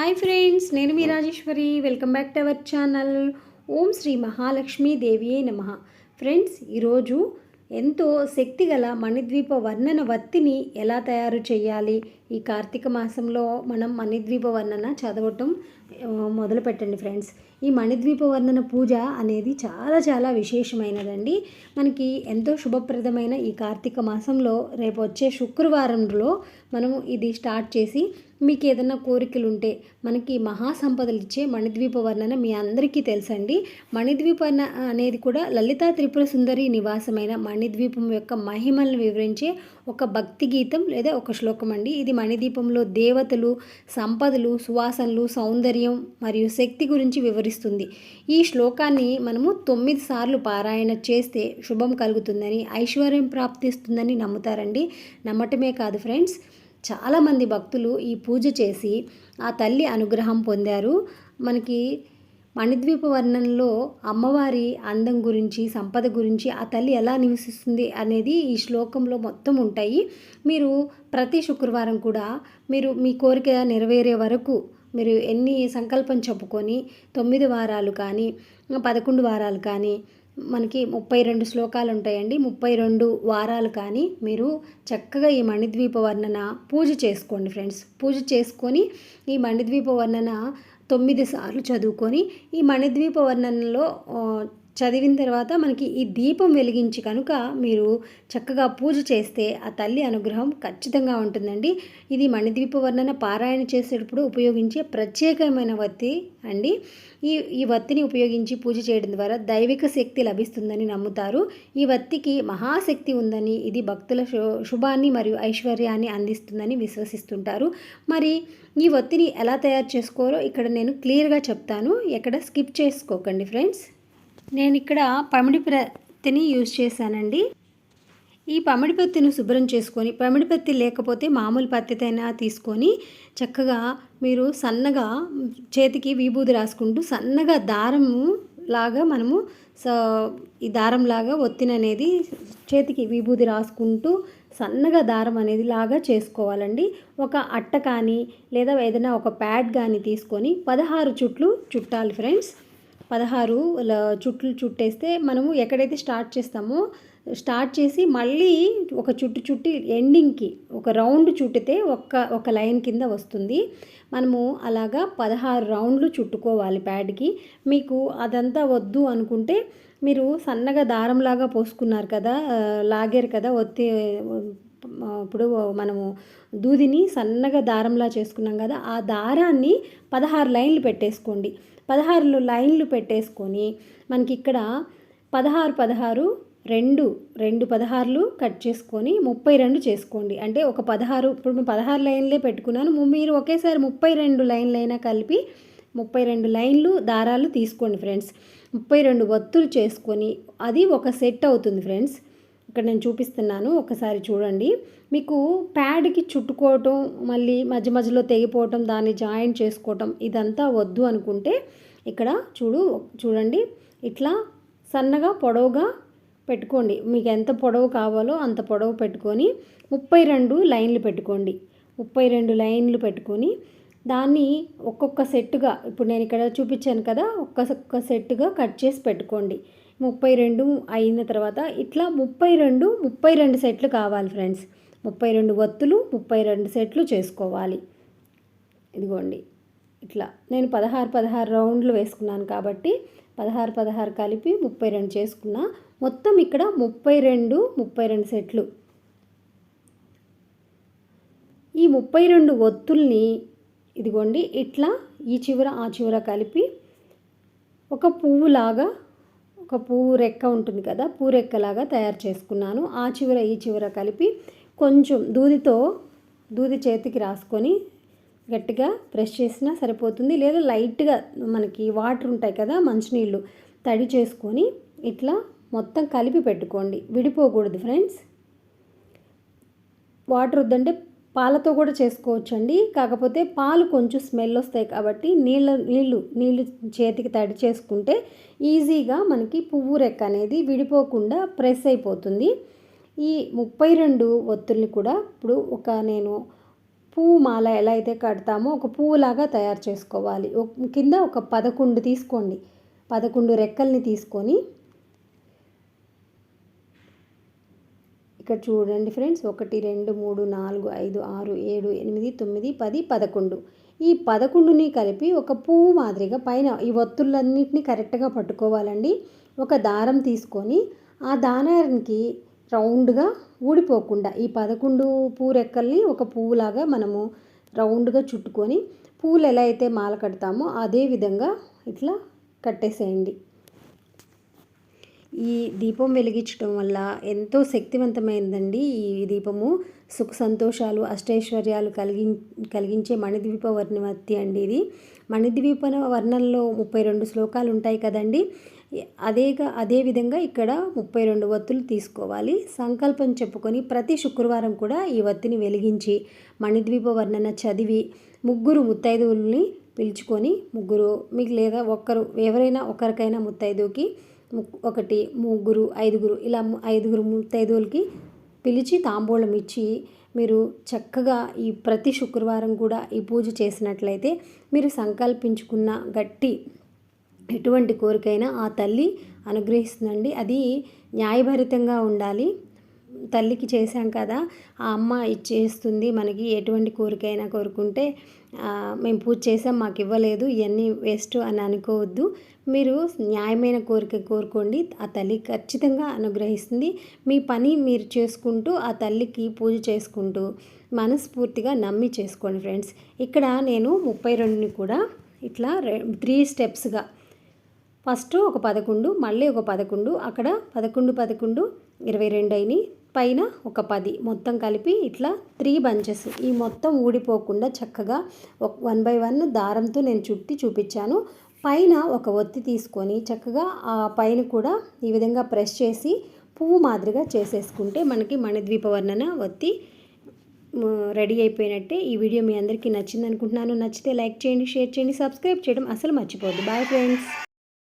Hi friends నేను మీ Rajeshwari. Welcome back to our channel. Om Shri Mahalakshmi దేవియే నమ. Friends ఈరోజు ఎంతో శక్తిగల మణిద్వీప వర్ణన వత్తిని ఎలా తయారు చేయాలి? ఈ కార్తీక మాసంలో మనం మణిద్వీప వర్ణన చదవటం మొదలు పెట్టండి ఫ్రెండ్స్ ఈ మణిద్వీప వర్ణన పూజ అనేది చాలా చాలా విశేషమైనదండి. మనకి ఎంతో శుభప్రదమైన ఈ కార్తీక మాసంలో రేపు వచ్చే శుక్రవారంలో మనం ఇది స్టార్ట్ చేసి మీకు ఏదైనా కోరికలు ఉంటే మనకి మహాసంపదలు ఇచ్చే మణిద్వీప వర్ణన మీ అందరికీ తెలుసండి. మణిద్వీప అనేది కూడా లలితా త్రిపుర సుందరి నివాసమైన మణిద్వీపం యొక్క మహిమలను వివరించే ఒక భక్తి గీతం లేదా ఒక శ్లోకం అండి ఇది మణిదీపంలో దేవతలు సంపదలు సువాసనలు సౌందర్యం మరియు శక్తి గురించి వివరిస్తుంది. ఈ శ్లోకాన్ని మనము తొమ్మిది సార్లు పారాయణ చేస్తే శుభం కలుగుతుందని ఐశ్వర్యం ప్రాప్తిస్తుందని నమ్ముతారండి. నమ్మటమే కాదు ఫ్రెండ్స్ చాలామంది భక్తులు ఈ పూజ చేసి ఆ తల్లి అనుగ్రహం పొందారు. మనకి మణిద్వీప వర్ణనలో అమ్మవారి అందం గురించి సంపద గురించి ఆ తల్లి ఎలా నివసిస్తుంది అనేది ఈ శ్లోకంలో మొత్తం ఉంటాయి. మీరు ప్రతి శుక్రవారం కూడా మీరు మీ కోరిక నెరవేరే వరకు మీరు ఎన్ని సంకల్పం చెప్పుకొని తొమ్మిది వారాలు కానీ పదకొండు వారాలు కానీ మనకి ముప్పై రెండు శ్లోకాలు ఉంటాయండి. ముప్పై రెండు వారాలు కానీ మీరు చక్కగా ఈ మణిద్వీప వర్ణన పూజ చేసుకోండి ఫ్రెండ్స్. పూజ చేసుకొని ఈ మణిద్వీప వర్ణన తొమ్మిది సార్లు చదువుకొని ఈ మణిద్వీప వర్ణనలో చదివిన తర్వాత మనకి ఈ దీపం వెలిగించి కనుక మీరు చక్కగా పూజ చేస్తే ఆ తల్లి అనుగ్రహం ఖచ్చితంగా ఉంటుందండి. ఇది మణిద్వీప వర్ణన పారాయణ చేసేటప్పుడు ఉపయోగించే ప్రత్యేకమైన వత్తి అండి. ఈ ఈ వత్తిని ఉపయోగించి పూజ చేయడం ద్వారా దైవిక శక్తి లభిస్తుందని నమ్ముతారు. ఈ వత్తికి మహాశక్తి ఉందని ఇది భక్తుల శుభాన్ని మరియు ఐశ్వర్యాన్ని అందిస్తుందని విశ్వసిస్తుంటారు. మరి ఈ వత్తిని ఎలా తయారు చేసుకోవాలో ఇక్కడ నేను క్లియర్గా చెప్తాను. ఎక్కడ స్కిప్ చేసుకోకండి ఫ్రెండ్స్. నేను ఇక్కడ పమిడి ప్రత్తిని యూజ్ చేశానండి. ఈ పమిడి పత్తిని శుభ్రం చేసుకొని పమిడి పత్తి లేకపోతే మామూలు పత్తితైనా తీసుకొని చక్కగా మీరు సన్నగా చేతికి విభూది రాసుకుంటూ సన్నగా దారము లాగా మనము స ఈ దారం లాగా ఒత్తిన అనేది చేతికి విభూది రాసుకుంటూ సన్నగా దారం అనేది లాగా చేసుకోవాలండి. ఒక అట్ట కానీ లేదా ఏదైనా ఒక ప్యాడ్ కానీ తీసుకొని పదహారు చుట్లు చుట్టాలి ఫ్రెండ్స్. పదహారు చుట్లు చుట్టేస్తే మనము ఎక్కడైతే స్టార్ట్ చేస్తామో స్టార్ట్ చేసి మళ్ళీ ఒక చుట్టు చుట్టి ఎండింగ్కి ఒక రౌండ్ చుట్టితే ఒక్క ఒక లైన్ కింద వస్తుంది. మనము అలాగా పదహారు రౌండ్లు చుట్టుకోవాలి ప్యాడ్కి. మీకు అదంతా వద్దు అనుకుంటే మీరు సన్నగా దారంలాగా పోసుకున్నారు కదా లాగారు కదా ఒత్తి ఇప్పుడు మనము దూదిని సన్నగా దారంలా చేసుకున్నాం కదా ఆ దారాన్ని పదహారు లైన్లు పెట్టేసుకోండి. పదహారులో లైన్లు పెట్టేసుకొని మనకి ఇక్కడ పదహారు పదహారు రెండు రెండు పదహారులు కట్ చేసుకొని ముప్పై రెండు చేసుకోండి. అంటే ఒక పదహారు ఇప్పుడు మేము పదహారు లైన్లే పెట్టుకున్నాను. మీరు ఒకేసారి ముప్పై రెండు లైన్లైనా కలిపి ముప్పై రెండు లైన్లు దారాలు తీసుకోండి ఫ్రెండ్స్. ముప్పై రెండు ఒత్తులు చేసుకొని అది ఒక సెట్ అవుతుంది ఫ్రెండ్స్. ఇక్కడ నేను చూపిస్తున్నాను ఒకసారి చూడండి. మీకు ప్యాడ్కి చుట్టుకోవటం మళ్ళీ మధ్య మధ్యలో తెగిపోవటం దాన్ని జాయిన్ చేసుకోవటం ఇదంతా వద్దు అనుకుంటే ఇక్కడ చూడు చూడండి. ఇట్లా సన్నగా పొడవుగా పెట్టుకోండి. మీకు ఎంత పొడవు కావాలో అంత పొడవు పెట్టుకొని ముప్పై రెండు లైన్లు పెట్టుకోండి. ముప్పై రెండు లైన్లు పెట్టుకొని దాన్ని ఒక్కొక్క సెట్టుగా ఇప్పుడు నేను ఇక్కడ చూపించాను కదా ఒక్కొక్క సెట్టుగా కట్ చేసి పెట్టుకోండి. ముప్పై రెండు అయిన తర్వాత ఇట్లా ముప్పై రెండు ముప్పై రెండు సెట్లు కావాలి ఫ్రెండ్స్. ముప్పై రెండు ఒత్తులు ముప్పై రెండు సెట్లు చేసుకోవాలి. ఇదిగోండి. ఇట్లా నేను పదహారు పదహారు రౌండ్లు వేసుకున్నాను కాబట్టి పదహారు పదహారు కలిపి ముప్పై రెండు చేసుకున్నా మొత్తం ఇక్కడ ముప్పై రెండు ముప్పై రెండు సెట్లు. ఈ ముప్పై రెండు ఒత్తుల్ని ఇదిగోండి ఇట్లా ఈ చివర ఆ చివర కలిపి ఒక పువ్వులాగా ఒక పూరెక్క ఉంటుంది కదా పూరెక్కలాగా తయారు చేసుకున్నాను. ఆ చివర ఈ చివర కలిపి కొంచెం దూదితో దూది చేతికి రాసుకొని గట్టిగా ప్రెస్ చేసినా సరిపోతుంది. లేదా లైట్గా మనకి వాటర్ ఉంటాయి కదా మంచినీళ్ళు తడి చేసుకొని ఇట్లా మొత్తం కలిపి పెట్టుకోండి. విడిపోకూడదు ఫ్రెండ్స్. వాటర్ వద్దంటే పాలతో కూడా చేసుకోవచ్చండి. కాకపోతే పాలు కొంచెం స్మెల్ వస్తాయి కాబట్టి నీళ్ళ నీళ్ళు నీళ్ళు చేతికి తడి చేసుకుంటే ఈజీగా మనకి పువ్వు రెక్క అనేది విడిపోకుండా ప్రెస్ అయిపోతుంది. ఈ ముప్పై రెండు ఒత్తుల్ని కూడా ఇప్పుడు ఒక నేను పువ్వు మాల ఎలా అయితే కడతామో ఒక పువ్వులాగా తయారు చేసుకోవాలి. కింద ఒక పదకొండు తీసుకోండి. పదకొండు రెక్కల్ని తీసుకొని ఇక్కడ చూడండి ఫ్రెండ్స్ ఒకటి రెండు మూడు నాలుగు ఐదు ఆరు ఏడు ఎనిమిది తొమ్మిది పది పదకొండు. ఈ పదకొండుని కలిపి ఒక పువ్వు మాదిరిగా పైన ఈ ఒత్తులన్నింటినీ కరెక్ట్గా పట్టుకోవాలండి. ఒక దారం తీసుకొని ఆ దారానికి రౌండ్గా ఊడిపోకుండా ఈ పదకొండు పువ్వు రెక్కల్ని ఒక పువ్వులాగా మనము రౌండ్గా చుట్టుకొని పువ్వులు ఎలా అయితే మాల కడతామో అదే విధంగా ఇట్లా కట్టేసేయండి. ఈ దీపం వెలిగించడం వల్ల ఎంతో శక్తివంతమైందండి ఈ దీపము. సుఖ సంతోషాలు అష్టైశ్వర్యాలు కలిగి కలిగించే మణిద్వీప వర్ణవతి అండి ఇది. మణిద్వీప వర్ణంలో ముప్పై రెండు శ్లోకాలు ఉంటాయి కదండి. అదేగా అదే విధంగా ఇక్కడ ముప్పై రెండు వత్తులు తీసుకోవాలి. సంకల్పం చెప్పుకొని ప్రతి శుక్రవారం కూడా ఈ వత్తిని వెలిగించి మణిద్వీప వర్ణన చదివి ముగ్గురు ముత్తైదువుల్ని పిలుచుకొని ముగ్గురు మీకు లేదా ఒక్కరు ఎవరైనా ఒకరికైనా ముత్తైదువుకి ఒకటి ముగ్గురు ఐదుగురు ఇలా ఐదుగురు ముత్తైదువులకి పిలిచి తాంబూలం ఇచ్చి మీరు చక్కగా ఈ ప్రతి శుక్రవారం కూడా ఈ పూజ చేసినట్లయితే మీరు సంకల్పించుకున్న గట్టి ఎటువంటి కోరికైనా ఆ తల్లి అనుగ్రహిస్తుందండి. అది న్యాయభరితంగా ఉండాలి. తల్లికి చేశాం కదా ఆ అమ్మ ఇచ్చేస్తుంది మనకి ఎటువంటి కోరికైనా కోరుకుంటే మేము పూజ చేసాం మాకు ఇవ్వలేదు ఇవన్నీ వేస్ట్ అని అనుకోవద్దు. మీరు న్యాయమైన కోరిక కోరుకోండి ఆ తల్లి ఖచ్చితంగా అనుగ్రహిస్తుంది. మీ పని మీరు చేసుకుంటూ ఆ తల్లికి పూజ చేసుకుంటూ మనస్ఫూర్తిగా నమ్మి చేసుకోండి ఫ్రెండ్స్. ఇక్కడ నేను ముప్పై రెండుని కూడా ఇట్లా రె- త్రీ స్టెప్స్గా. ఫస్ట్ ఒక పదకొండు మళ్ళీ ఒక పదకొండు అక్కడ పదకొండు పదకొండు ఇరవై రెండు అయినాయి. పైన ఒక పది. మొత్తం కలిపి ఇట్లా త్రీ బంచెస్. ఈ మొత్తం ఊడిపోకుండా చక్కగా ఒక వన్ బై వన్ దారంతో నేను చుట్టి చూపించాను. పైన ఒక ఒత్తి తీసుకొని చక్కగా ఆ పైన కూడా ఈ విధంగా ప్రెస్ చేసి పువ్వు మాదిరిగా చేసేసుకుంటే మనకి మణిద్వీపవర్ణన ఒత్తి రెడీ అయిపోయినట్టే. ఈ వీడియో మీ అందరికీ నచ్చింది అనుకుంటున్నాను నచ్చితే లైక్ చేయండి షేర్ చేయండి సబ్స్క్రైబ్ చేయడం అసలు మర్చిపోద్దు బాయ్ ఫ్రెండ్స్.